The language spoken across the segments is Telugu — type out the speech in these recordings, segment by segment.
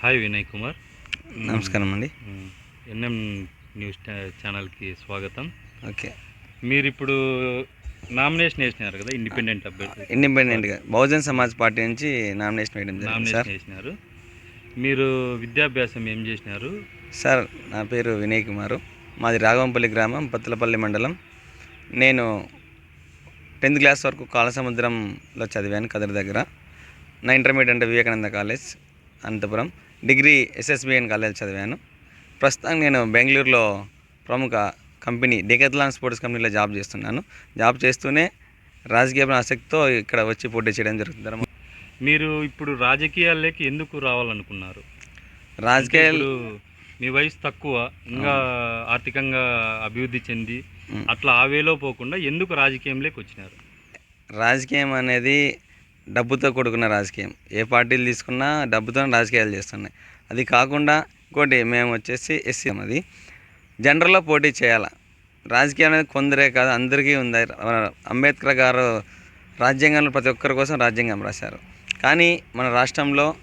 హాయ్ వినయ్ కుమార్. నమస్కారం అండి. ఎన్ఎం న్యూస్ ఛానల్కి స్వాగతం. ఓకే. మీరు ఇప్పుడు నామినేషన్ వేసినారు కదా ఇండిపెండెంట్ అభ్యర్థి. ఇండిపెండెంట్గా బహుజన్ సమాజ్ పార్టీ నుంచి నామినేషన్ వేయడం నామినేషన్ వేసినారు. మీరు విద్యాభ్యాసం ఏం చేసినారు? సార్ నా పేరు వినయ్ కుమారు. మాది రాఘవంపల్లి గ్రామం పత్తులపల్లి మండలం. నేను టెన్త్ క్లాస్ వరకు కాలసముద్రంలో చదివాను కదిరి దగ్గర. నా ఇంటర్మీడియట్ అంటే Vivekananda college Anantapur. Degree SSBN college చదివాను. ప్రస్తుతం నేను బెంగళూరులో ప్రముఖ కంపెనీ డెకత్లాన్ స్పోర్ట్స్ కంపెనీలో జాబ్ చేస్తున్నాను. జాబ్ చేస్తూనే రాజకీయ ఆసక్తితో ఇక్కడ వచ్చి పోటీ చేయడం జరుగుతుంది. మీరు ఇప్పుడు రాజకీయాల్లోకి ఎందుకు రావాలనుకున్నారు? రాజకీయాలు మీ వయసు తక్కువ ఇంకా ఆర్థికంగా అభివృద్ధి చెంది. అట్లా ఆ వేలో పోకుండా ఎందుకు రాజకీయంలోకి వచ్చినారు? రాజకీయం అనేది డబ్బుతో కూడుకున్న రాజకీయం. ఏ పార్టీలు తీసుకున్నా డబ్బుతో రాజకీయాలు చేస్తున్నాయి. అది కాకుండా ఇంకోటి మేము వచ్చేసి ఎస్సీ అది. జనరల్లో పోటీ చేయాలి? రాజకీయం అనేది కొందరే కాదు అందరికీ ఉంది? అంబేద్కర్ గారు రాజ్యాంగంలో ప్రతి ఒక్కరి కోసం రాజ్యాంగం రాశారు. కానీ మన రాష్ట్రంలో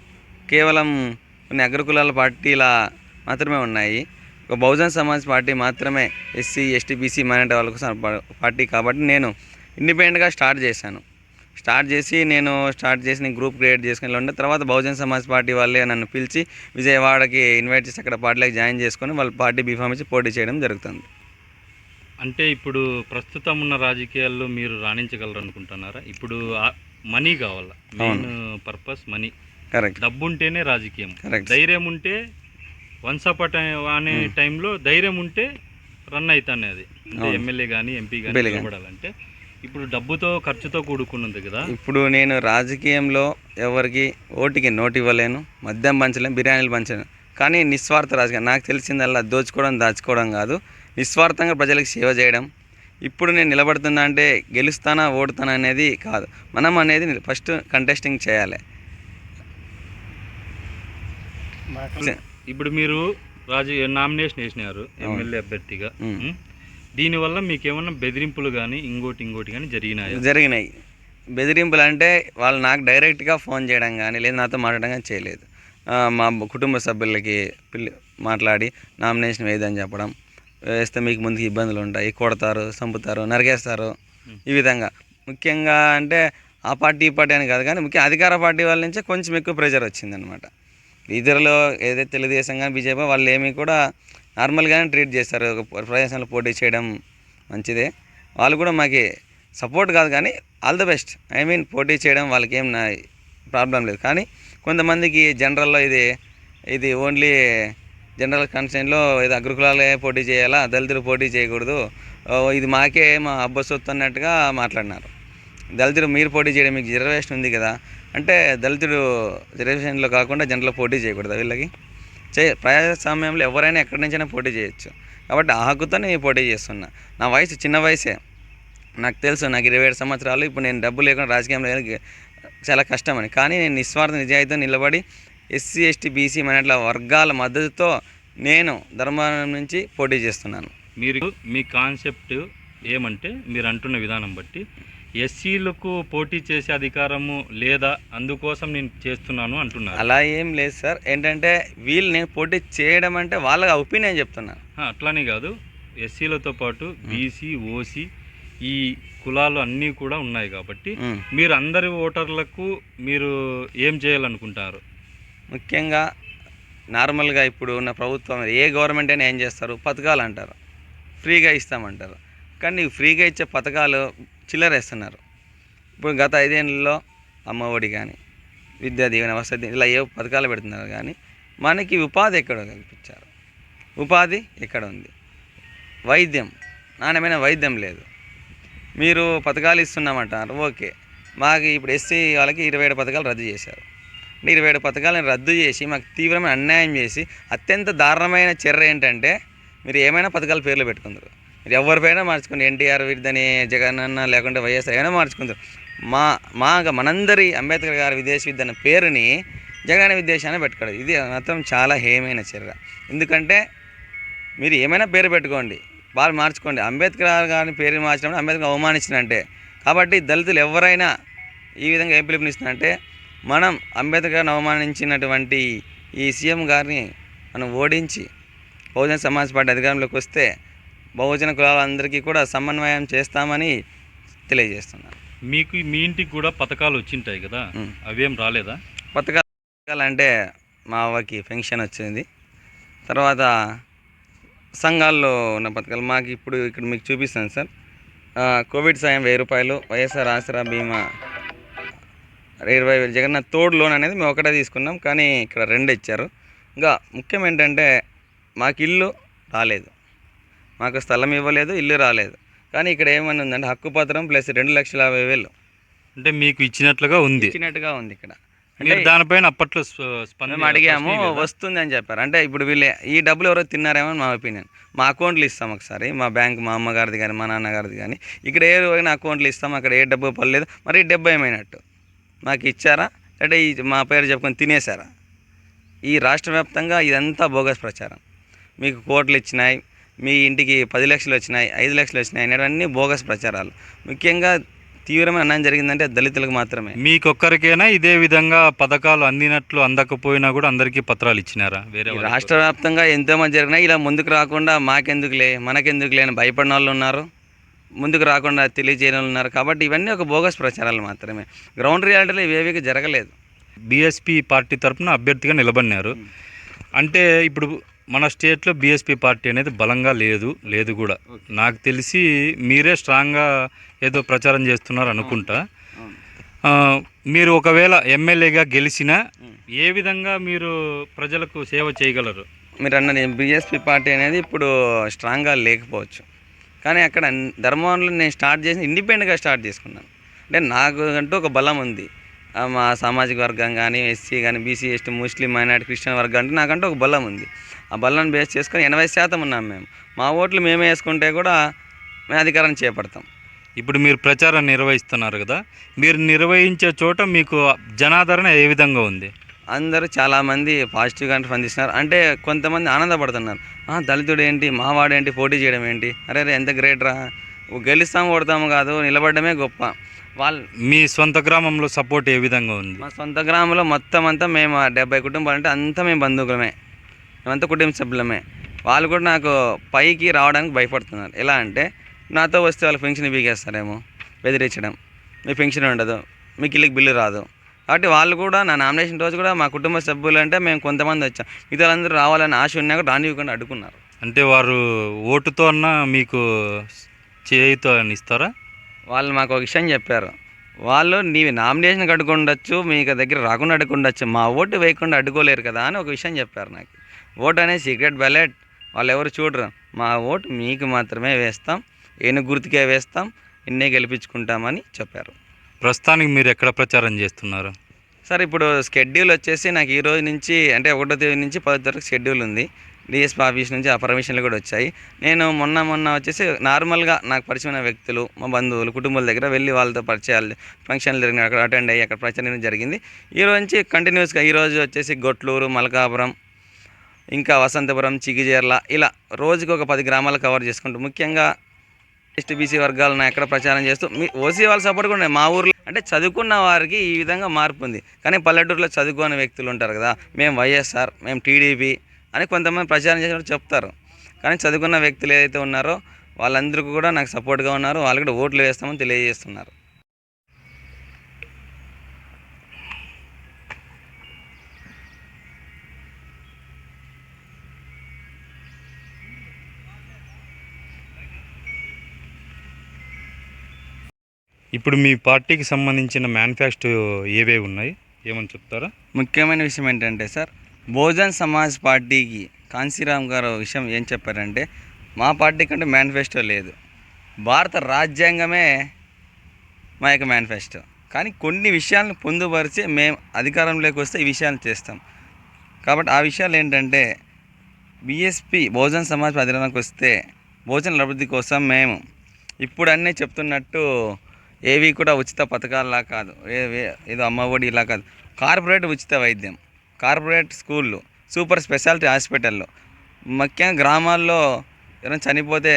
కేవలం కొన్ని అగ్రకులాల పార్టీల మాత్రమే ఉన్నాయి. ఒక బహుజన్ సమాజ్ పార్టీ మాత్రమే ఎస్సీ ఎస్టీ బీసీ మైనార్టీ వాళ్ళ కోసం పార్టీ కాబట్టి నేను ఇండిపెండెంట్గా స్టార్ట్ చేశాను. స్టార్ట్ చేసి నేను స్టార్ట్ చేసి నేను గ్రూప్ క్రియేట్ చేసుకుని ఉండే. తర్వాత బహుజన్ సమాజ్ పార్టీ వాళ్ళే నన్ను పిలిచి విజయవాడకి ఇన్వైట్ చేసి అక్కడ పార్టీలోకి జాయిన్ చేసుకొని వాళ్ళ పార్టీ బీఫామ్ ఇచ్చి పోటీ చేయడం జరుగుతుంది. అంటే ఇప్పుడు ప్రస్తుతం ఉన్న రాజకీయాల్లో మీరు రాణించగలరు అనుకుంటున్నారా? ఇప్పుడు మనీ కావాలా? Main purpose money. కరెక్ట్ డబ్బు ఉంటేనే రాజకీయం. ధైర్యం ఉంటే వన్స్ అప్ అనే టైంలో ధైర్యం ఉంటే రన్ అవుతానే అది. ఎమ్మెల్యే కానీ ఎంపీ కానీ. నిలబడాలంటే. ఇప్పుడు డబ్బుతో ఖర్చుతో కూడుకున్నది కదా? ఇప్పుడు నేను రాజకీయంలో ఎవరికి ఓటికి నోటు ఇవ్వలేను. మద్యం పంచలేను బిర్యానీలు పంచలేను కానీ నిస్వార్థ రాజకీయం. నాకు తెలిసిందల్లా దోచుకోవడం దాచుకోవడం కాదు. నిస్వార్థంగా ప్రజలకు సేవ చేయడం. ఇప్పుడు నేను నిలబడుతున్నా అంటే గెలుస్తానా ఓడుతానా అనేది కాదు. మనం అనేది ఫస్ట్ కంటెస్టింగ్ చేయాలి. ఇప్పుడు మీరు రాజ నామినేషన్ వేసినారు ఎమ్మెల్యే అభ్యర్థిగా? దీనివల్ల మీకు ఏమన్నా బెదిరింపులు కానీ ఇంకోటి ఇంకోటి కానీ జరిగినాయి? జరిగినాయి. బెదిరింపులు అంటే వాళ్ళు నాకు డైరెక్ట్గా ఫోన్ చేయడం కానీ లేదా నాతో మాట్లాడడం కానీ చేయలేదు. మా కుటుంబ సభ్యులకి పిల్లి మాట్లాడి నామినేషన్ వేయదని చెప్పడం వేస్తే మీకు ముందుకు ఇబ్బందులు ఉంటాయి కొడతారు చంపుతారు నరికేస్తారు. ఈ విధంగా. ముఖ్యంగా అంటే ఆ పార్టీ ఈ పార్టీ అని కాదు కానీ ముఖ్య అధికార పార్టీ వాళ్ళ నుంచే కొంచెం ఎక్కువ ప్రెషర్ వచ్చిందనమాట ఇతరులు ఏదైతే తెలుగుదేశం కానీ బీజేపీ వాళ్ళు ఏమీ కూడా నార్మల్గానే ట్రీట్ చేస్తారు. ఒక ప్రదేశంలో పోటీ చేయడం మంచిదే. వాళ్ళు కూడా మాకు సపోర్ట్ కాదు కానీ all the best. I mean పోటీ చేయడం వాళ్ళకి ఏం నా ప్రాబ్లం లేదు. కానీ కొంతమందికి జనరల్లో ఇది ఇది ఓన్లీ జనరల్ కన్సెంట్లో ఇది అగ్రకులాలే పోటీ చేయాలా దళితులు పోటీ చేయకూడదు. ఇది మాకే మా అబ్బ సొత్తు అన్నట్టుగా మాట్లాడినారు. దళితుడు మీరు పోటీ చేయడం మీకు రిజర్వేషన్ ఉంది కదా. అంటే దళితుడు రిజర్వేషన్లో కాకుండా జనరల్ పోటీ చేయకూడదు వీళ్ళకి? చే ప్రజాస్వామ్యంలో ఎవరైనా ఎక్కడి నుంచైనా పోటీ చేయొచ్చు. కాబట్టి ఆ హక్కుతో నేను పోటీ చేస్తున్నా. నా వయసు చిన్న వయసే. నాకు తెలుసు నాకు ఇరవై ఏడు సంవత్సరాలు. ఇప్పుడు నేను డబ్బు లేకుండా రాజకీయంలో చాలా కష్టమని. కానీ నేను నిస్వార్థ నిజాయితీతో నిలబడి ఎస్సీ ఎస్టీ బీసీ మైనార్టీల వర్గాల మద్దతుతో నేను ధర్మవరం నుంచి పోటీ చేస్తున్నాను. మీరు మీ కాన్సెప్ట్ ఏమంటే మీరు అంటున్న విధానం బట్టి ఎస్సీలకు పోటీ చేసే అధికారము లేదా అందుకోసం నేను చేస్తున్నాను అంటున్నారు. అలా ఏం లేదు సార్. ఏంటంటే వీళ్ళు నేను పోటీ చేయడం అంటే వాళ్ళ ఒపీనియన్ చెప్తున్నాను. అట్లానే కాదు. ఎస్సీలతో పాటు బీసీ ఓసీ ఈ కులాలు అన్నీ కూడా ఉన్నాయి కాబట్టి. మీరు అందరి ఓటర్లకు మీరు ఏం చేయాలనుకుంటారు? ముఖ్యంగా నార్మల్గా ఇప్పుడు ఉన్న ప్రభుత్వం ఏ గవర్నమెంట్ అయినా ఏం చేస్తారు? పథకాలు అంటారు. ఫ్రీగా ఇస్తామంటారు. కానీ ఫ్రీగా ఇచ్చే పథకాలు చిల్లరేస్తున్నారు ఇప్పుడు గత ఐదేళ్ళలో అమ్మఒడి కానీ విద్యా దీవెన వసతి ఇలా ఏ పథకాలు పెడుతున్నారు కానీ మనకి ఉపాధి ఎక్కడ కల్పించారు. ఉపాధి ఎక్కడ ఉంది? వైద్యం నాణ్యమైన వైద్యం లేదు. మీరు పథకాలు ఇస్తున్నామంటారు ఓకే. మాకు ఇప్పుడు ఎస్సీ వాళ్ళకి ఇరవై ఏడు పథకాలు రద్దు చేశారు. ఇరవై ఏడు పథకాలను రద్దు చేసి మాకు తీవ్రమైన అన్యాయం చేసి అత్యంత దారుణమైన చర్య ఏంటంటే మీరు ఏమైనా పథకాల పేర్లు పెట్టుకుందరు. మీరు ఎవరిపైనా మార్చుకోండి. ఎన్టీఆర్ విద్యని జగన్ అన్న లేకుంటే వైఎస్ఆర్ అయినా మార్చుకుంటారు. మా మా మనందరి అంబేద్కర్ గారి విదేశీ విద్య అన్న పేరుని జగన్ విద్వేషాన్ని పెట్టుకోడు. ఇది మాత్రం చాలా హేయమైన చర్య. ఎందుకంటే మీరు ఏమైనా పేరు పెట్టుకోండి వాళ్ళు మార్చుకోండి. అంబేద్కర్ గారిని పేరు మార్చినప్పుడు అంబేద్కర్ అవమానించినంటే కాబట్టి దళితులు ఎవరైనా ఈ విధంగా ఏం పిలుపునిస్తున్నారంటే మనం అంబేద్కర్ గారిని అవమానించినటువంటి ఈ సీఎం గారిని మనం ఓడించి బహుజన సమాజ్ పార్టీ అధికారంలోకి వస్తే బహుజన కులాలందరికీ కూడా సమన్వయం చేస్తామని తెలియజేస్తున్నాను మీకు మీ ఇంటికి కూడా పథకాలు వచ్చింటాయి కదా. అవేం రాలేదా? పథకాలు అంటే మా అవ్వకి పెన్షన్ వచ్చింది. తర్వాత సంఘాల్లో ఉన్న పథకాలు మాకు ఇప్పుడు ఇక్కడ మీకు చూపిస్తాను సార్. కోవిడ్ సాయం వెయ్యి రూపాయలు వైఎస్ఆర్ ఆసరా బీమా ఇరవై వేలు. జగన్నాథ్ తోడు లోన్ అనేది మేము ఒకటే తీసుకున్నాం కానీ ఇక్కడ రెండు ఇచ్చారు. ఇంకా ముఖ్యం ఏంటంటే మాకు ఇల్లు రాలేదు. మాకు స్థలం ఇవ్వలేదు ఇల్లు రాలేదు. కానీ ఇక్కడ ఏమని ఉందంటే హక్కు పత్రం ప్లస్ రెండు లక్షల యాభై వేలు. అంటే మీకు ఇచ్చినట్లుగా ఉంది. ఇచ్చినట్టుగా ఉంది ఇక్కడ. మీరు దానిపైన అప్పట్లో స్ప- స్పందన మేము అడిగాము? వస్తుంది అని చెప్పారు. అంటే ఇప్పుడు వీళ్ళు ఈ డబ్బులు ఎవరో తిన్నారేమో అని మా ఒపీనియన్. మా అకౌంట్లు ఇస్తాం ఒకసారి మా బ్యాంక్ మా అమ్మగారిది కానీ మా నాన్నగారిది కానీ. ఇక్కడ ఏ రోజైనా అకౌంట్లు ఇస్తాం అక్కడ ఏ డబ్బు పడలేదు. మరి డబ్బు ఏమైనట్టు? మాకు ఇచ్చారా? అంటే ఈ మా పేరు చెప్పుకొని తినేశారా? ఈ రాష్ట్ర వ్యాప్తంగా ఇదంతా బోగస్ ప్రచారం. మీకు కోట్లు ఇచ్చినాయి మీ ఇంటికి పది లక్షలు వచ్చినాయి ఐదు లక్షలు వచ్చినాయి అనేవన్నీ బోగస్ ప్రచారాలు. ముఖ్యంగా తీవ్రమైన అన్యాయం జరిగిందంటే దళితులకు మాత్రమే. మీకొక్కరికైనా ఇదే విధంగా పథకాలు అందినట్లు అందకపోయినా కూడా అందరికీ పత్రాలు ఇచ్చినారా? వేరే? రాష్ట్ర వ్యాప్తంగా ఎంతో మంది జరిగినాయి. ఇలా ముందుకు రాకుండా మాకెందుకులే మనకెందుకులే అని భయపడిన వాళ్ళు ఉన్నారు. ముందుకు రాకుండా తెలియజేయని వాళ్ళు ఉన్నారు. కాబట్టి ఇవన్నీ ఒక బోగస్ ప్రచారాలు మాత్రమే. గ్రౌండ్ రియాలిటీలో ఇవేవి జరగలేదు. బీఎస్పీ పార్టీ తరపున అభ్యర్థిగా నిలబడినారు. అంటే ఇప్పుడు మన స్టేట్లో బీఎస్పీ పార్టీ అనేది బలంగా లేదు లేదు కూడా. నాకు తెలిసి మీరే స్ట్రాంగ్గా ఏదో ప్రచారం చేస్తున్నారు అనుకుంటా. మీరు ఒకవేళ ఎమ్మెల్యేగా గెలిచినా ఏ విధంగా మీరు ప్రజలకు సేవ చేయగలరు? మీరు అన్నది బీఎస్పీ పార్టీ అనేది ఇప్పుడు స్ట్రాంగ్గా లేకపోవచ్చు. కానీ అక్కడ ధర్మంలో నేను స్టార్ట్ చేసి ఇండిపెండెంట్గా స్టార్ట్ చేసుకున్నాను. అంటే నాకు అంటూ ఒక బలం ఉంది. మా సామాజిక వర్గం కానీ ఎస్సీ కానీ BC ST Muslim minority Christian వర్గం అంటే నాకంటూ ఒక బలం ఉంది. ఆ బలాన్ని బేస్ చేసుకొని ఎనభై శాతం ఉన్నాం మేము. మా ఓట్లు మేమే వేసుకుంటే కూడా మేము అధికారాన్ని చేపడతాం. ఇప్పుడు మీరు ప్రచారం నిర్వహిస్తున్నారు కదా మీరు నిర్వహించే చోట మీకు జనాదరణ ఏ విధంగా ఉంది? అందరూ చాలామంది పాజిటివ్గా స్పందిస్తున్నారు. అంటే కొంతమంది ఆనందపడుతున్నారు. "ఆ, దళితుడు ఏంటి? మావాడు ఏంటి? పోటీ చేయడం ఏంటి? అరే అరే ఎంత గ్రేట్ రా. గెలుస్తాము కొడతాము కాదు నిలబడమే గొప్ప. వాళ్ళు మీ సొంత గ్రామంలో సపోర్ట్ ఏ విధంగా ఉంది? మా సొంత గ్రామంలో మొత్తం అంతా మేము ఆ డెబ్బై కుటుంబాలు అంటే అంతా మేము బంధువులమే. మేమంతా కుటుంబ సభ్యులమే. వాళ్ళు కూడా నాకు పైకి రావడానికి భయపడుతున్నారు. ఎలా అంటే నాతో వస్తే వాళ్ళు పెన్షన్ బీగేస్తారేమో బెదిరించడం. మీ పెన్షన్ ఉండదు మీకు ఇల్లుకి బిల్లు రాదు. కాబట్టి వాళ్ళు కూడా నా నామినేషన్ రోజు కూడా మా కుటుంబ సభ్యులు అంటే మేము కొంతమంది వచ్చాం. మిగతా వాళ్ళందరూ రావాలని ఆశ ఉన్నా కూడా రానివ్వకుండా అడ్డుకున్నారు. అంటే వారు ఓటుతో అన్న మీకు చేయితో అని ఇస్తారా? వాళ్ళు మాకు ఒక విషయం చెప్పారు. వాళ్ళు నీవి నామినేషన్ అడ్డుకుండొచ్చు మీకు దగ్గర రాకుండా అడ్డుకుండొచ్చు. మా ఓటు వేయకుండా అడ్డుకోలేరు కదా అని ఒక విషయం చెప్పారు నాకు. ఓటు అనేది సీక్రెట్ బ్యాలెట్. వాళ్ళు ఎవరు చూడరు. మా ఓటు మీకు మాత్రమే వేస్తాం. ఏనుగు గుర్తుకే వేస్తాం. ఇన్నే గెలిపించుకుంటామని చెప్పారు. ప్రస్తుతానికి మీరు ఎక్కడ ప్రచారం చేస్తున్నారు? సార్ ఇప్పుడు షెడ్యూల్ వచ్చేసి నాకు ఈ రోజు నుంచి అంటే ఒకటో తేదీ నుంచి పదో తారీఖు షెడ్యూల్ ఉంది. డిఎస్పీ ఆఫీస్ నుంచి ఆ పర్మిషన్లు కూడా వచ్చాయి. నేను మొన్న మొన్న వచ్చేసి నార్మల్గా నాకు పరిచయమైన వ్యక్తులు మా బంధువులు కుటుంబాల దగ్గర వెళ్ళి వాళ్ళతో పరిచయాలు ఫంక్షన్లు జరిగిన అక్కడ అటెండ్ అయ్యి అక్కడ ప్రచారం జరిగింది. ఈ రోజు నుంచి కంటిన్యూస్గా ఈ రోజు వచ్చేసి గొట్లూరు మలకాపురం ఇంకా వసంతపురం చిగిజేర్ల ఇలా రోజుకి ఒక పది గ్రామాలు కవర్ చేసుకుంటూ ముఖ్యంగా ఎస్టీ బీసీ వర్గాలను ఎక్కడ ప్రచారం చేస్తూ మీ ఓసీ వాళ్ళ సపోర్ట్ కూడా మా ఊర్లో అంటే చదువుకున్న వారికి ఈ విధంగా మార్పు ఉంది. కానీ పల్లెటూరులో చదువుకోని వ్యక్తులు ఉంటారు కదా. మేము వైఎస్ఆర్ మేము టీడీపీ అని కొంతమంది ప్రచారం చేసినప్పుడు చెప్తారు. కానీ చదువుకున్న వ్యక్తులు ఏదైతే ఉన్నారో వాళ్ళందరికీ కూడా నాకు సపోర్ట్గా ఉన్నారు. వాళ్ళు కూడా ఓట్లు వేస్తామని తెలియజేస్తున్నారు. ఇప్పుడు మీ పార్టీకి సంబంధించిన మేనిఫెస్టో ఏవే ఉన్నాయి? ఏమని చెప్తారా? ముఖ్యమైన విషయం ఏంటంటే సార్ బహుజన్ సమాజ్ పార్టీకి కాంశీరామ్ గారు విషయం ఏం చెప్పారంటే మా పార్టీ కంటే మేనిఫెస్టో లేదు. భారత రాజ్యాంగమే మా యొక్క మేనిఫెస్టో కానీ కొన్ని విషయాలను పొందుపరిచి మేము అధికారంలోకి వస్తే ఈ విషయాలు చేస్తాం. కాబట్టి ఆ విషయాలు ఏంటంటే బీఎస్పీ బహుజన్ సమాజ్ అధికారంలోకి వస్తే భోజన అభివృద్ధి కోసం మేము ఇప్పుడు అన్నీ చెప్తున్నట్టు ఏవి కూడా ఉచిత పథకాలలా కాదు. ఏదో అమ్మఒడి ఇలా కాదు. కార్పొరేట్ ఉచిత వైద్యం. కార్పొరేట్ స్కూళ్ళు సూపర్ స్పెషాలిటీ హాస్పిటల్లో ముఖ్యంగా గ్రామాల్లో ఎవరైనా చనిపోతే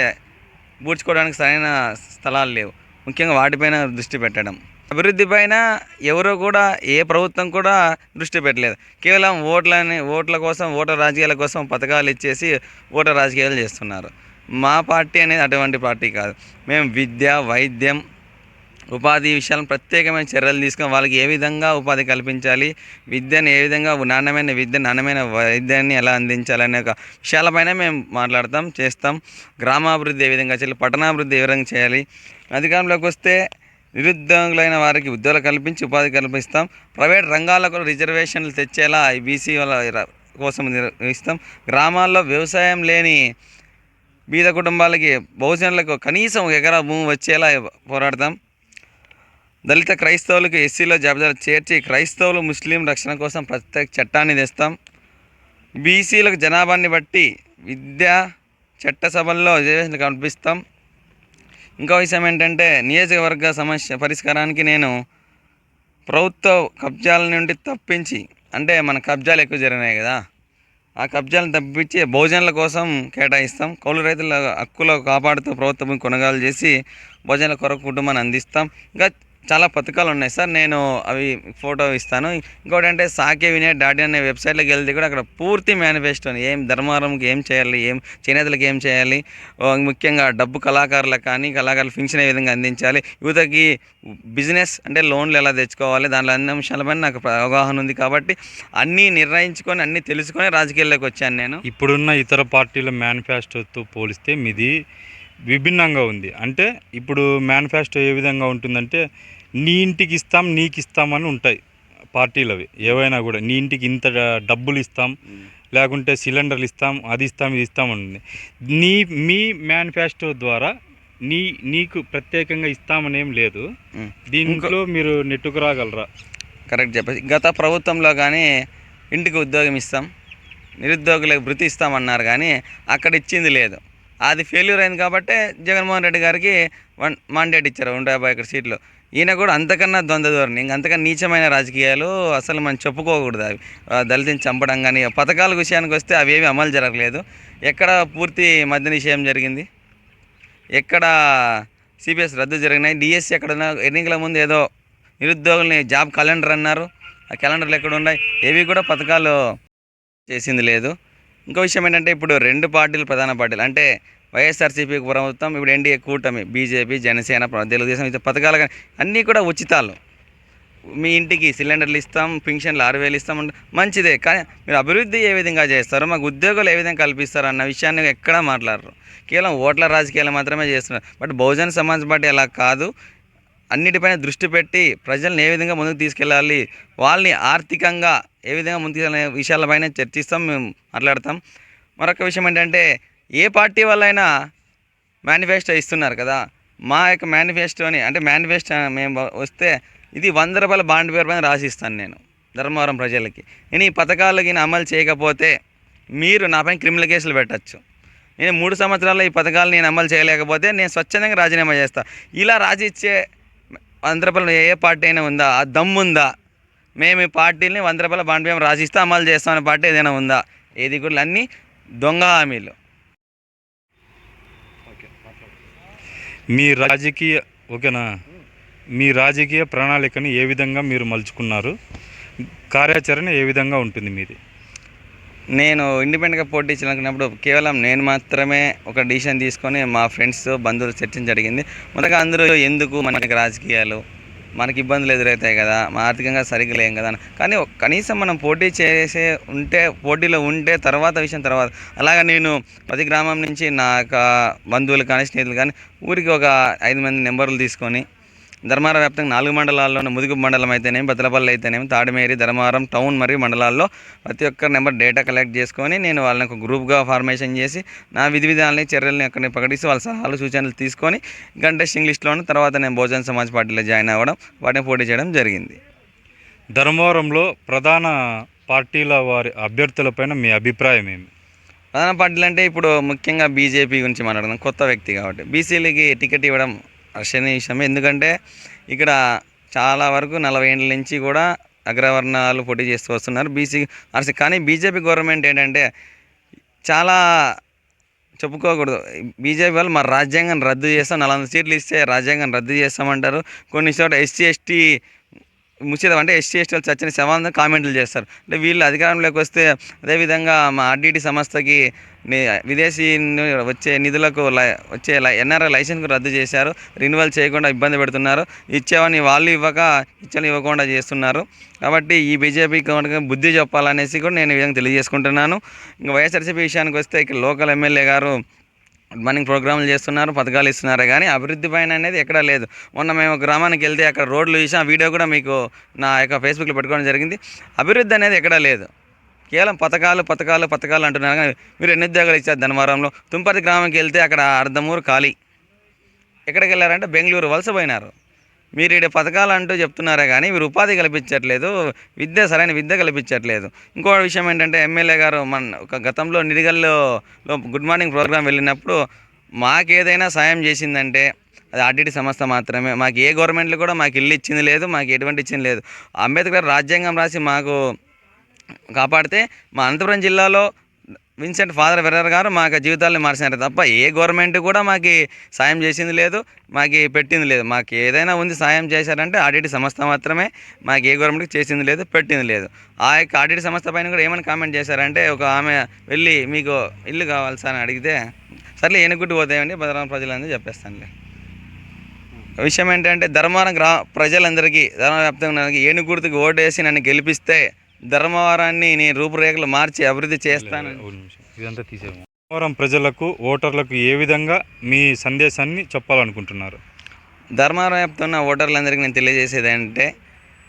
పూడ్చుకోవడానికి సరైన స్థలాలు లేవు. ముఖ్యంగా వాటిపైన దృష్టి పెట్టడం. అభివృద్ధి పైన ఎవరో కూడా ఏ ప్రభుత్వం కూడా దృష్టి పెట్టలేదు. కేవలం ఓట్లని ఓట్ల కోసం ఓటర్ రాజకీయాల కోసం పథకాలు ఇచ్చేసి ఓటర్ రాజకీయాలు చేస్తున్నారు. మా పార్టీ అనేది అటువంటి పార్టీ కాదు. మేము విద్య వైద్యం ఉపాధి విషయాలను ప్రత్యేకమైన చర్యలు తీసుకొని వాళ్ళకి ఏ విధంగా ఉపాధి కల్పించాలి విద్యను ఏ విధంగా నాణ్యమైన విద్య నాణ్యమైన వైద్యాన్ని ఎలా అందించాలనే ఒక విషయాలపైన మేము మాట్లాడతాం చేస్తాం. గ్రామాభివృద్ధి ఏ విధంగా చేయాలి పట్టణాభివృద్ధి ఏ విధంగా చేయాలి అధికారంలోకి వస్తే నిరుద్యోగులైన వారికి ఉద్యోగాలు కల్పించి ఉపాధి కల్పిస్తాం. ప్రైవేట్ రంగాలకు రిజర్వేషన్లు తెచ్చేలా బీసీ వాళ్ళ కోసం నిర్వహిస్తాం. గ్రామాల్లో వ్యవసాయం లేని బీద కుటుంబాలకి బహుజనులకు కనీసం ఒక ఎకరా భూమి వచ్చేలా పోరాడతాం. దళిత క్రైస్తవులకు ఎస్సీలో జాబితా చేర్చి క్రైస్తవులు ముస్లిం రక్షణ కోసం ప్రత్యేక చట్టాన్ని తెస్తాం. బీసీలకు జనాభాని బట్టి విద్య చట్టసభల్లో రిజర్వేషన్లు కల్పిస్తాం. ఇంకో విషయం ఏంటంటే నియోజకవర్గ సమస్య పరిష్కారానికి నేను ప్రభుత్వ కబ్జాల నుండి తప్పించి అంటే మన కబ్జాలు ఎక్కువ జరిగినాయి కదా ఆ కబ్జాలను తప్పించి భోజనాల కోసం కేటాయిస్తాం. కౌలు రైతుల హక్కులు కాపాడుతూ ప్రభుత్వం కొనుగోలు చేసి భోజనాల కొరకు కుటుంబాన్ని అందిస్తాం. ఇంకా చాలా పథకాలు ఉన్నాయి సార్. నేను అవి ఫోటో ఇస్తాను. ఇంకోటి అంటే సాకే వినయ్ డాట్ అనే వెబ్సైట్లోకి వెళ్తే కూడా అక్కడ పూర్తి మేనిఫెస్టో ఏం ధర్మారంకి ఏం చేయాలి ఏం చేనేతలకు ఏం చేయాలి ముఖ్యంగా డబ్బు కళాకారులకు కానీ కళాకారులు ఫింక్షన్ ఏ విధంగా అందించాలి. యువతకి బిజినెస్ అంటే లోన్లు ఎలా తెచ్చుకోవాలి దాంట్లో అన్ని అంశాలపైన నాకు అవగాహన ఉంది కాబట్టి అన్నీ నిర్ణయించుకొని అన్నీ తెలుసుకొని రాజకీయాల్లోకి వచ్చాను నేను. ఇప్పుడున్న ఇతర పార్టీల మేనిఫెస్టోతో పోలిస్తే మీది విభిన్నంగా ఉంది. అంటే ఇప్పుడు మేనిఫెస్టో ఏ విధంగా ఉంటుందంటే నీ ఇంటికి ఇస్తాం నీకు ఇస్తామని ఉంటాయి పార్టీలు అవి ఏవైనా కూడా నీ ఇంటికి ఇంత డబ్బులు ఇస్తాం లేకుంటే సిలిండర్లు ఇస్తాం అది ఇస్తాం ఇది ఇస్తాం అని నీ మీ మేనిఫెస్టో ద్వారా నీ నీకు ప్రత్యేకంగా ఇస్తామని లేదు. దీంట్లో మీరు నెట్టుకు రాగలరా కరెక్ట్ చెప్పేసి గత ప్రభుత్వంలో కానీ ఇంటికి ఉద్యోగం ఇస్తాం నిరుద్యోగులకు వృత్తి ఇస్తామన్నారు కానీ అక్కడ ఇచ్చింది లేదు. అది ఫెయిల్యూర్ అయింది కాబట్టి జగన్మోహన్ రెడ్డి గారికి వన్ మాండేట్ ఇచ్చారు నూట యాభై ఒకటి సీట్లు. ఈయన కూడా అంతకన్నా ద్వంద్వ ధోరణి ఇంక అంతకన్నా నీచమైన రాజకీయాలు అసలు మనం చెప్పుకోకూడదు అవి. దళితుని చంపడం కానీ పథకాల విషయానికి వస్తే అవేవి అమలు జరగలేదు. ఎక్కడ పూర్తి మద్య నిషేధం జరిగింది. ఎక్కడ సిబిఎస్ రద్దు జరిగినాయి. డిఎస్సి ఎక్కడ ఎన్నికల ముందు ఏదో నిరుద్యోగుల్ని జాబ్ క్యాలెండర్ అన్నారు. ఆ క్యాలెండర్లు ఎక్కడ ఉన్నాయి ఏవి కూడా పథకాలు చేసింది లేదు. ఇంకో విషయం ఏంటంటే ఇప్పుడు రెండు పార్టీలు ప్రధాన పార్టీలు అంటే వైఎస్ఆర్సీపీ ప్రభుత్వం ఇప్పుడు ఎన్డీఏ కూటమి బీజేపీ జనసేన తెలుగుదేశం ఇతర పథకాలు కానీ అన్నీ కూడా ఉచితాలు. మీ ఇంటికి సిలిండర్లు ఇస్తాం పింఛన్లు ఆరు వేలు ఇస్తాం మంచిదే. కానీ మీరు అభివృద్ధి ఏ విధంగా చేస్తారు మాకు ఉద్యోగాలు ఏ విధంగా కల్పిస్తారు అన్న విషయాన్ని ఎక్కడా మాట్లాడరు. కేవలం ఓట్ల రాజకీయాలు మాత్రమే చేస్తున్నారు. బట్ బహుజన సమాజ్ పార్టీ అలా కాదు. అన్నిటిపైన దృష్టి పెట్టి ప్రజల్ని ఏ విధంగా ముందుకు తీసుకెళ్ళాలి వాళ్ళని ఆర్థికంగా ఏ విధంగా ముందుకు అనే విషయాలపైన చర్చిస్తాం మేము మాట్లాడతాం. మరొక విషయం ఏంటంటే ఏ పార్టీ వాళ్ళైనా మేనిఫెస్టో ఇస్తున్నారు కదా మా యొక్క మేనిఫెస్టోని అంటే మేనిఫెస్టో మేము వస్తే ఇది వంద రూపాయల బాండ్ పేరు పైన రాసిస్తాను నేను ధర్మవరం ప్రజలకి. నేను ఈ పథకాలకి నేను అమలు చేయకపోతే మీరు నాపైన క్రిమినల్ కేసులు పెట్టచ్చు. నేను మూడు సంవత్సరాల్లో ఈ పథకాలు నేను అమలు చేయలేకపోతే నేను స్వచ్ఛందంగా రాజీనామా చేస్తాను ఇలా రాజీ ఇచ్చే వంద ఏ ఏ పార్టీ అయినా ఉందా? ఆ దమ్ము ఉందా? మేము ఈ పార్టీని వంద్రపల్లి రూపాయల రాసిస్తే అమలు చేస్తామనే పార్టీ ఏదైనా ఉందా? ఏది కూడా అన్నీ దొంగ హామీలు. మీ రాజకీయ ఓకేనా? మీ రాజకీయ ప్రణాళికని ఏ విధంగా మీరు మలుచుకున్నారు? కార్యాచరణ ఏ విధంగా ఉంటుంది మీది? నేను ఇండిపెండెంట్గా పోటీ చేయాలనుకున్నప్పుడు కేవలం నేను మాత్రమే ఒక డిసిషన్ తీసుకొని మా ఫ్రెండ్స్ బంధువులు చర్చించ జరిగింది. మొదటగా అందరూ ఎందుకు మనకి రాజకీయాలు? మనకి ఇబ్బందులు ఎదురవుతాయి కదా మా ఆర్థికంగా సరిగ్గా లేం కదా కానీ కనీసం మనం పోటీ చేసే ఉంటే పోటీలో ఉంటే తర్వాత విషయం తర్వాత. అలాగా నేను ప్రతి గ్రామం నుంచి నా యొక్క బంధువులు కానీ స్నేహితులు కానీ ఊరికి ఒక ఐదు మంది నెంబర్లు తీసుకొని ధర్మారం వ్యాప్తంగా నాలుగు మండలాల్లో ముదుగు మండలం అయితేనేమి బద్దలపల్లి అయితేనేమి తాడిమేరి ధర్మారం టౌన్ మరియు మండలాల్లో ప్రతి ఒక్క నెంబర్ డేటా కలెక్ట్ చేసుకొని నేను వాళ్ళని ఒక గ్రూప్గా ఫార్మేషన్ చేసి నా విధి విధానాలని చర్యలని అక్కడ ప్రకటిస్తూ వాళ్ళ సలహాలు సూచనలు తీసుకొని కంటెస్టింగ్ లిస్ట్లోను తర్వాత నేను బహుజన సమాజ్ పార్టీలో జాయిన్ అవ్వడం వాటిని పోటీ చేయడం జరిగింది. ధర్మవరంలో ప్రధాన పార్టీల వారి అభ్యర్థులపైన మీ అభిప్రాయం ఏమి? ప్రధాన పార్టీలు అంటే ఇప్పుడు ముఖ్యంగా బీజేపీ గురించి మాట్లాడుతున్నాం కొత్త వ్యక్తి కాబట్టి. బీసీలకి టికెట్ ఇవ్వడం అర్షణీయ విషయమే ఎందుకంటే ఇక్కడ చాలా వరకు నలభై ఏళ్ళ నుంచి కూడా అగ్రవర్ణాలు పోటీ చేస్తూ వస్తున్నారు బీసీ అర్ష కానీ బీజేపీ గవర్నమెంట్ ఏంటంటే చాలా చెప్పుకోకూడదు. బీజేపీ వాళ్ళు మా రాజ్యాంగం రద్దు చేస్తాం నలభై సీట్లు ఇస్తే రాజ్యాంగం రద్దు చేస్తామంటారు. కొన్ని చోట్ల ఎస్సీ ఎస్టీ ముచ్చితం అంటే ఎస్సీ ఎస్టీ వాళ్ళు చచ్చిన శవాలను కామెంట్లు చేస్తారు. అంటే వీళ్ళు అధికారంలోకి వస్తే అదేవిధంగా మా ఆర్డీటీ సంస్థకి విదేశీ వచ్చే నిధులకు లై- వచ్చే ఎన్ఆర్ఐ లైసెన్స్ రద్దు చేశారు. రెన్యువల్ చేయకుండా ఇబ్బంది పెడుతున్నారు. ఇచ్చేవని వాళ్ళు ఇవ్వక ఇచ్చని ఇవ్వకుండా చేస్తున్నారు. కాబట్టి ఈ బీజేపీ బుద్ధి చెప్పాలనేసి కూడా నేను ఈ విధంగా తెలియజేసుకుంటున్నాను. ఇంకా వైఎస్ఆర్సీపీ విషయానికి వస్తే ఇక్కడ లోకల్ ఎమ్మెల్యే గారు మార్నింగ్ ప్రోగ్రాములు చేస్తున్నారు పథకాలు ఇస్తున్నారు కానీ అభివృద్ధి పైన అనేది ఎక్కడా లేదు. మొన్న మేము గ్రామానికి వెళ్తే అక్కడ రోడ్లు చూసాం వీడియో కూడా మీకు నా యొక్క ఫేస్బుక్లో పెట్టుకోవడం జరిగింది. అభివృద్ధి అనేది ఎక్కడా లేదు. కేవలం పథకాలు పథకాలు పథకాలు అంటున్నారు కానీ మీరు ఎన్ని ఉద్యోగాలు ఇచ్చారు ధనవరంలో? తుంపతి గ్రామంకి వెళ్తే అక్కడ అర్ధమూరు ఖాళీ. ఎక్కడికి వెళ్ళారంటే బెంగళూరు వలసపోయినారు మీరు ఇక్కడ పథకాలు అంటూ చెప్తున్నారే కానీ మీరు ఉపాధి కల్పించట్లేదు. విద్య సరైన విద్య కల్పించట్లేదు. ఇంకో విషయం ఏంటంటే ఎమ్మెల్యే గారు మన ఒక గతంలో నిడిగల్లో గుడ్ మార్నింగ్ ప్రోగ్రామ్ వెళ్ళినప్పుడు మాకు ఏదైనా సాయం చేసిందంటే అది ఆర్డిటి సంస్థ మాత్రమే. మాకు ఏ గవర్నమెంట్లు కూడా మాకు ఇల్లు ఇచ్చింది లేదు మాకు ఎటువంటి ఇచ్చింది లేదు. అంబేద్కర్ రాజ్యాంగం రాసి మాకు కాపాడితే మా అనంతపురం జిల్లాలో విన్సెంట్ ఫాదర్ వెర్రర్ గారు మాకు జీవితాలను మార్చినారు తప్ప ఏ గవర్నమెంట్ కూడా మాకు సాయం చేసింది లేదు మాకు పెట్టింది లేదు. మాకు ఏదైనా ఉంది సాయం చేశారంటే ఆడిటి సంస్థ మాత్రమే మాకు ఏ గవర్నమెంట్కి చేసింది లేదు పెట్టింది లేదు. ఆ యొక్క ఆడిటి సంస్థ పైన కూడా ఏమని కామెంట్ చేశారంటే ఒక ఆమె వెళ్ళి మీకు ఇల్లు కావాలి సార్ అని అడిగితే సర్లే ఎనుగుట్టు పోతాయండి భద్రాం ప్రజలందరూ చెప్పేస్తానులే. విషయం ఏంటంటే ధర్మవరం గ్రా ప్రజలందరికీ ధర్మ వ్యాప్తంగా ఏనుగుర్తుకి ఓటేసి నన్ను గెలిపిస్తే ధర్మవరాన్ని నేను రూపురేఖలు మార్చి అభివృద్ధి చేస్తాను. ఇదంతా తీసేము పోలవరం ప్రజలకు ఓటర్లకు ఏ విధంగా మీ సందేశాన్ని చెప్పాలనుకుంటున్నారు? ధర్మవరం వ్యాప్తంగా ఉన్న ఓటర్లందరికీ నేను తెలియజేసేది ఏంటంటే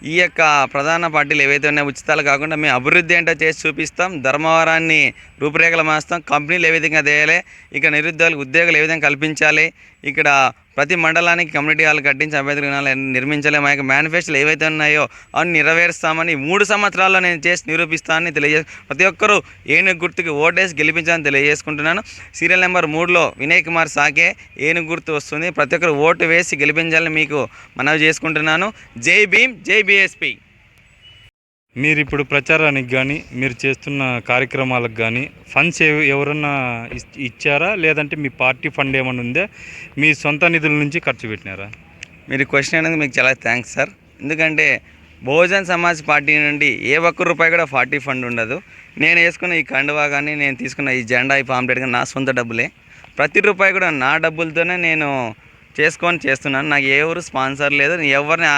ఈ యొక్క ప్రధాన పార్టీలు ఏవైతే ఉన్నాయో ఉచితాలు కాకుండా మేము అభివృద్ధి ఏంటో చేసి చూపిస్తాం ధర్మవరాన్ని రూపురేఖలు మాస్తాం కంపెనీలు ఏ విధంగా చేయాలి ఇక్కడ నిరుద్యోగులకు ఉద్యోగాలు ఏ విధంగా కల్పించాలి ఇక్కడ ప్రతి మండలానికి కమ్యూనిటీ హాల్ కట్టించి అభ్యర్థి గృహాలు నిర్మించలేము. మా యొక్క మేనిఫెస్టోలు ఏవైతే ఉన్నాయో అవి నెరవేరుస్తామని మూడు సంవత్సరాల్లో నేను చేసి నిరూపిస్తానని తెలియజే ప్రతి ఒక్కరూ ఏనుగు గుర్తుకి ఓటేసి గెలిపించాలని తెలియజేసుకుంటున్నాను. సీరియల్ నెంబర్ మూడులో వినయ్ కుమార్ సాకే ఏనుగు గుర్తు వస్తుంది. ప్రతి ఒక్కరు ఓటు వేసి గెలిపించాలని మీకు మనవి చేసుకుంటున్నాను. జై భీమ్ జై బీఎస్పీ. మీరు ఇప్పుడు ప్రచారానికి కానీ మీరు చేస్తున్న కార్యక్రమాలకు కానీ ఫండ్స్ ఎవరన్నా ఇచ్చారా? లేదంటే మీ పార్టీ ఫండ్ ఏమైనా ఉందా? మీ సొంత నిధుల నుంచి ఖర్చు పెట్టినారా? మీరు క్వశ్చన్ అనేది మీకు చాలా థ్యాంక్స్ సార్ ఎందుకంటే బహుజన్ సమాజ్ పార్టీ నుండి ఏ ఒక్క రూపాయి కూడా పార్టీ ఫండ్ ఉండదు. నేను వేసుకున్న ఈ కండువా కానీ నేను తీసుకున్న ఈ జెండా ఈ పాంప్లెట్ కానీ నా సొంత డబ్బులే. ప్రతి రూపాయి కూడా నా డబ్బులతోనే నేను చేసుకొని చేస్తున్నాను. నాకు ఎవరు స్పాన్సర్ లేదు ఎవరిని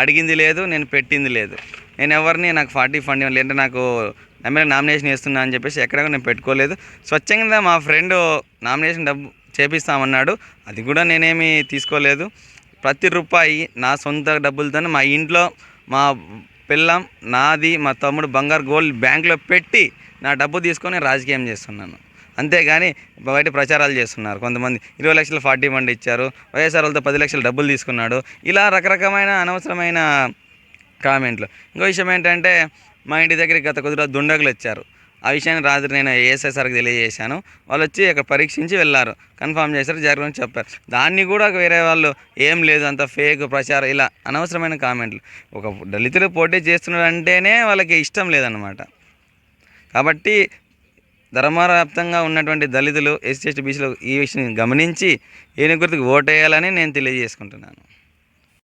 అడిగింది లేదు నేను పెట్టింది లేదు. నేను ఎవరిని నాకు ఫార్టీ ఫండ్ ఇవ్వలేదు లేదంటే నాకు ఎమ్మెల్యే నామినేషన్ వేస్తున్నా అని చెప్పేసి ఎక్కడ నేను పెట్టుకోలేదు. స్వచ్ఛంగా మా ఫ్రెండ్ నామినేషన్ డబ్బు చేపిస్తామన్నాడు. అది కూడా నేనేమి తీసుకోలేదు. ప్రతి రూపాయి నా సొంత డబ్బులతో మా ఇంట్లో మా పిల్లం నాది మా తమ్ముడు బంగారు గోల్డ్ బ్యాంక్లో పెట్టి నా డబ్బు తీసుకొని రాజకీయం చేస్తున్నాను. అంతేగాని బయట ప్రచారాలు చేస్తున్నారు. కొంతమంది ఇరవై లక్షలు ఫార్టీ ఫండ్ ఇచ్చారు. వైఎస్ఆర్ వాళ్ళతో పది లక్షలు డబ్బులు తీసుకున్నాడు. ఇలా రకరకమైన అనవసరమైన కామెంట్లు. ఇంకో విషయం ఏంటంటే మా ఇంటి దగ్గరికి గత కొద్ది రోజులు దుండగులు వచ్చారు. ఆ విషయాన్ని రాత్రి నేను ఏఎస్ఐ సార్కి తెలియజేశాను. వాళ్ళు వచ్చి ఇక్కడ పరీక్షించి వెళ్ళారు. కన్ఫామ్ చేశారు జరగని చెప్పారు. దాన్ని కూడా వేరే వాళ్ళు ఏం లేదు అంత ఫేక్ ప్రచారం ఇలా అనవసరమైన కామెంట్లు. ఒక దళితులు పోటీ చేస్తున్నాడు అంటేనే వాళ్ళకి ఇష్టం లేదనమాట కాబట్టి ధర్మవ్యాప్తంగా ఉన్నటువంటి దళితులు ఎస్సీ ఎస్టీ బీసీలు ఈ విషయం గమనించి ఏనుగురికి ఓటేయాలని నేను తెలియజేసుకుంటున్నాను.